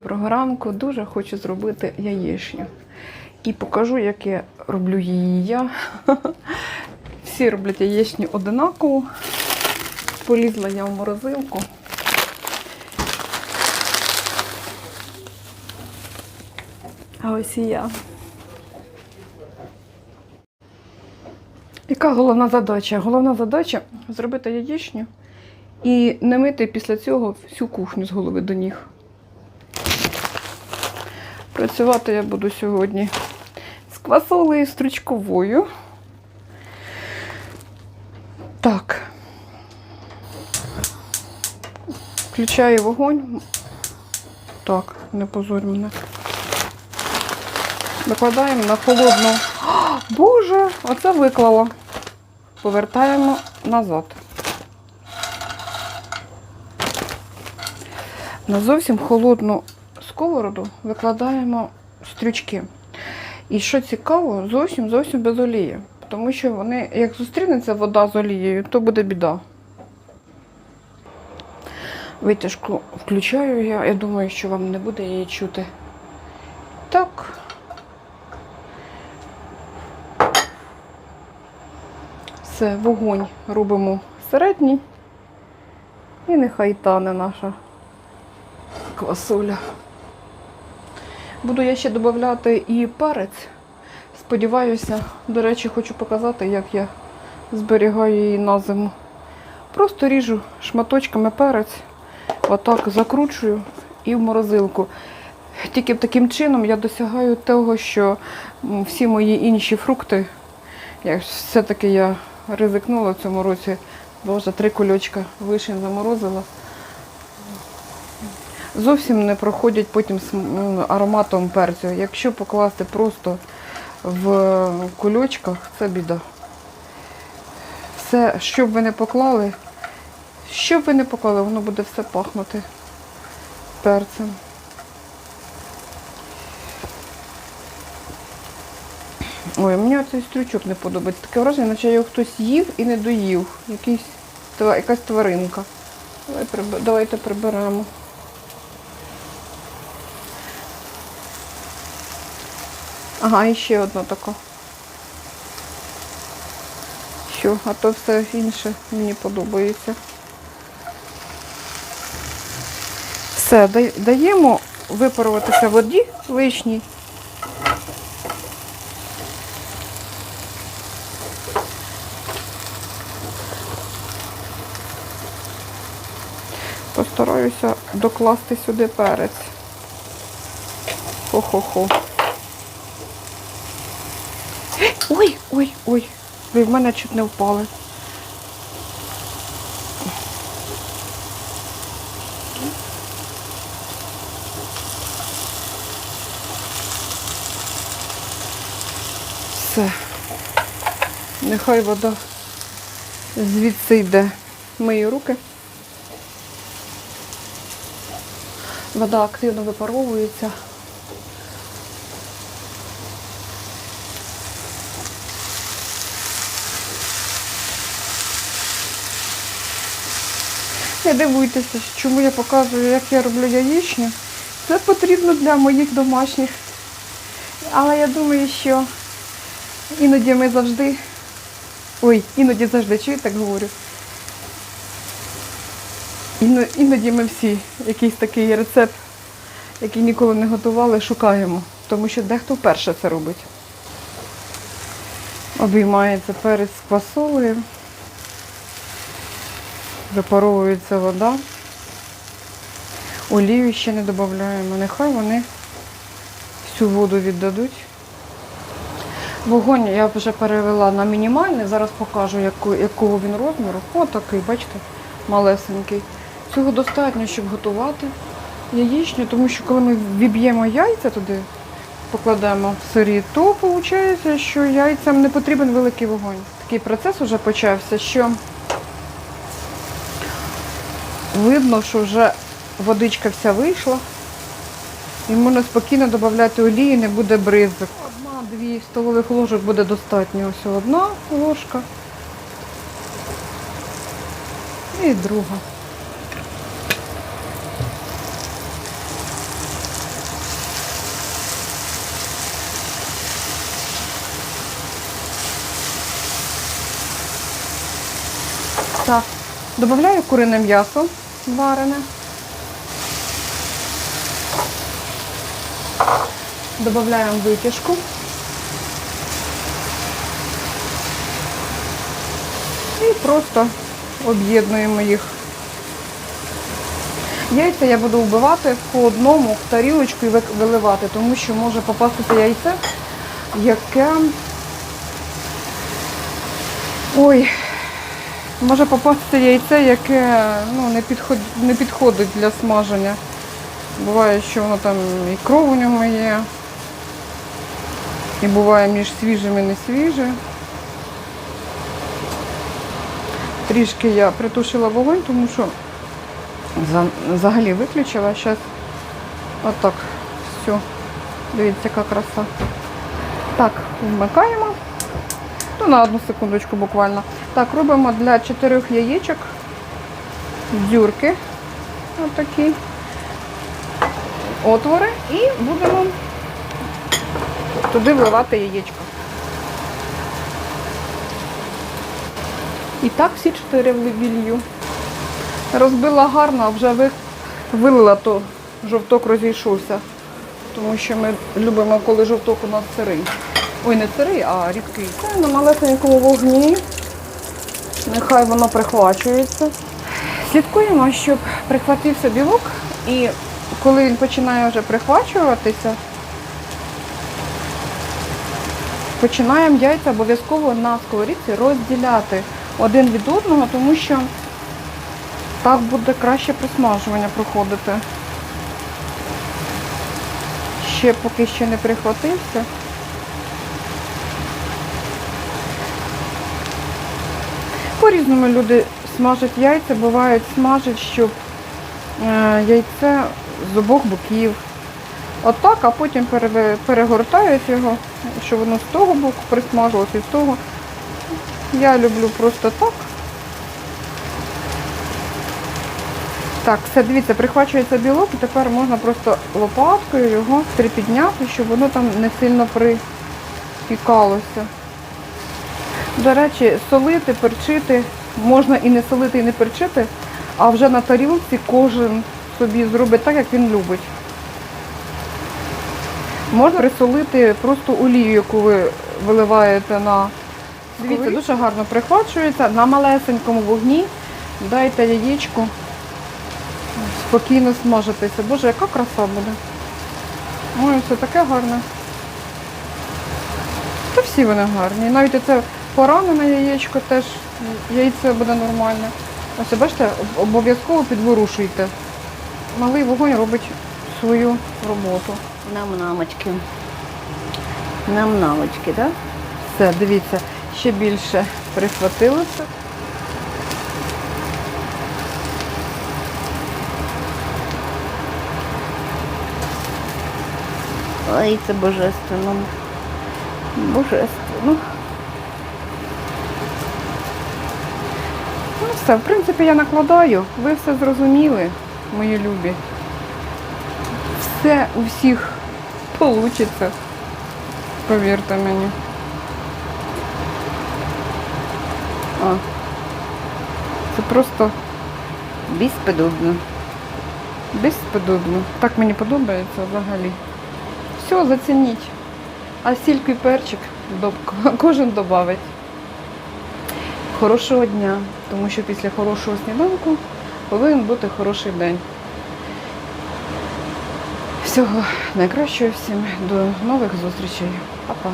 Програмку дуже хочу зробити яєчню. І покажу, як я роблю її я. Всі роблять яєчню одинаково. Полізла я в морозилку. А ось і я. Яка головна задача? Головна задача зробити яєчню і не мити після цього всю кухню з голови до ніг. Працювати я буду сьогодні з квасолею стручковою. Так. Включаю вогонь. Так, не позорь мене. Викладаємо на холодну. А, Боже, оце виклала. Повертаємо назад. На зовсім холодну сковороду викладаємо стрючки. І що цікаво, зовсім зовсім без олії. Тому що вони, як зустрінеться вода з олією, то буде біда. Витяжку включаю я. Я думаю, що вам не буде її чути. Так. Все, вогонь робимо середній. І нехай тане наша квасоля. Буду я ще додати і перець. Сподіваюся, до речі, хочу показати, як я зберігаю її на зиму. Просто ріжу шматочками перець, отак закручую і в морозилку. Тільки таким чином я досягаю того, що всі мої інші фрукти, як все-таки я ризикнула в цьому році, боже, три кульочка вишень заморозила зовсім не проходять потім ароматом перцю. Якщо покласти просто в кульочках, це біда. Все, що б ви не поклали, що б ви не поклали, воно буде все пахнути перцем. Ой, мені цей стрючок не подобається. Таке враження, наче його хтось їв і не доїв. Якийсь, якась тваринка. Давайте приберемо. Ага, і ще одна така. Що, а то все інше мені подобається. Все, даємо випаруватися воді лишній. Постараюся докласти сюди перець. Хо-хо-хо. Ой, ой, Ви в мене чуть не впали. Все. Нехай вода звідси йде. Мої руки. Вода активно випаровується. Не дивуйтеся, чому я показую, як я роблю яєчню. Це потрібно для моїх домашніх. Але я думаю, що іноді ми завжди. Ой, іноді завжди чую, так говорю. Іно- Іноді ми всі якийсь такий рецепт, який ніколи не готували, шукаємо. Тому що дехто вперше це робить. Обіймається перець з. Випаровується вода. Олію ще не додаємо. Нехай вони всю воду віддадуть. Вогонь я вже перевела на мінімальний. Зараз покажу, якого він розміру. О, такий, бачите, малесенький. Цього достатньо, щоб готувати яєчню, тому що коли ми віб'ємо яйця туди, покладемо сирі, то виходить, що яйцям не потрібен великий вогонь. Такий процес вже почався, що Видно, що вже водичка вся вийшла. І можна спокійно додати олії, не буде бризок. Одна-дві столових ложок буде достатньо. Ось одна ложка і друга. Так, Додаю курине м'ясо варене. Додаємо витяжку. І просто об'єднуємо їх. Яйця я буду вбивати по одному в тарілочку і виливати, тому що може попастися яйце, яке. Ой, може попастися яйце, яке ну, не, підход... не підходить для смаження. Буває, що воно там і кров у ньому є. І буває між свіжим і не свіже. Трішки я притушила вогонь, тому що взагалі виключила. Зараз отак. Все. Дивіться, яка краса. Так, вмикаємо. Ну, на одну секундочку буквально. Так, робимо для чотирьох яєчок дюрки. Отакі. Отвори і будемо туди вливати яєчко. І так всі чотири вілью. Розбила гарно, а вже вилила, то жовток розійшовся. Тому що ми любимо, коли жовток у нас сирий. Ой, не сирий, а рідкий. Це на малесенькому вогні. Нехай воно прихвачується. Слідкуємо, щоб прихватився білок, і коли він починає вже прихвачуватися, починаємо яйця обов'язково на сковорідці розділяти один від одного, тому що так буде краще присмажування проходити. Ще поки ще не прихватився. По-різному люди смажать яйця, бувають смажать, щоб е, яйце з обох боків. Отак, а потім перегортають його, щоб воно з того боку присмажилося і з того. Я люблю просто так. Так, все, дивіться, прихвачується білок і тепер можна просто лопаткою його припідняти, щоб воно там не сильно припікалося. До речі, солити, перчити, можна і не солити, і не перчити, а вже на тарілці кожен собі зробить так, як він любить. Можна присолити просто олію, яку ви виливаєте на Дивіться, дуже гарно прихвачується. На малесенькому вогні дайте яєчку спокійно смажитися. Боже, яка краса буде. Ой, все таке гарне. Та всі вони гарні. Навіть оце поранене яєчко теж, яйце буде нормальне. Ось бачите, обов'язково підворушуйте. Малий вогонь робить свою роботу. Нам намочки. Нам намочки, так? Все, дивіться, ще більше прихватилося. Ой, це божественно. Божественно. Все, в принципі, я накладаю. Ви все зрозуміли, мої любі. Все у всіх вийде. Повірте мені. А. Це просто Безподобно. безподобно. Так мені подобається взагалі. Все, зацініть. А сільку і перчик кожен додавить. Хорошого дня, тому що після хорошого сніданку повинен бути хороший день. Всього найкращого всім. До нових зустрічей. Па-па.